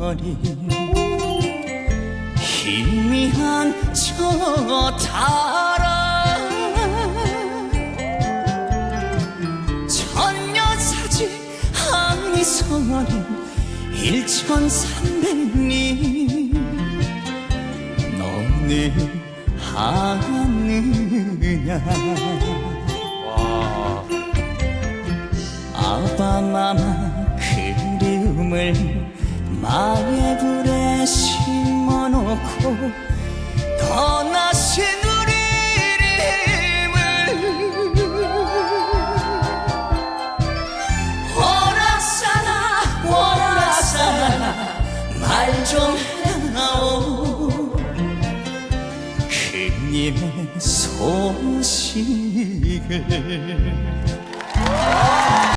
어린 희미한 저 타락 천녀사지 항이성어린 일천삼백리 너는 하느냐? 아빠 마마 그리움을 마애불에 심어놓고 떠나신 우리 이름을 오락사나 오락사나 말 좀 해나오. 그님의 소식을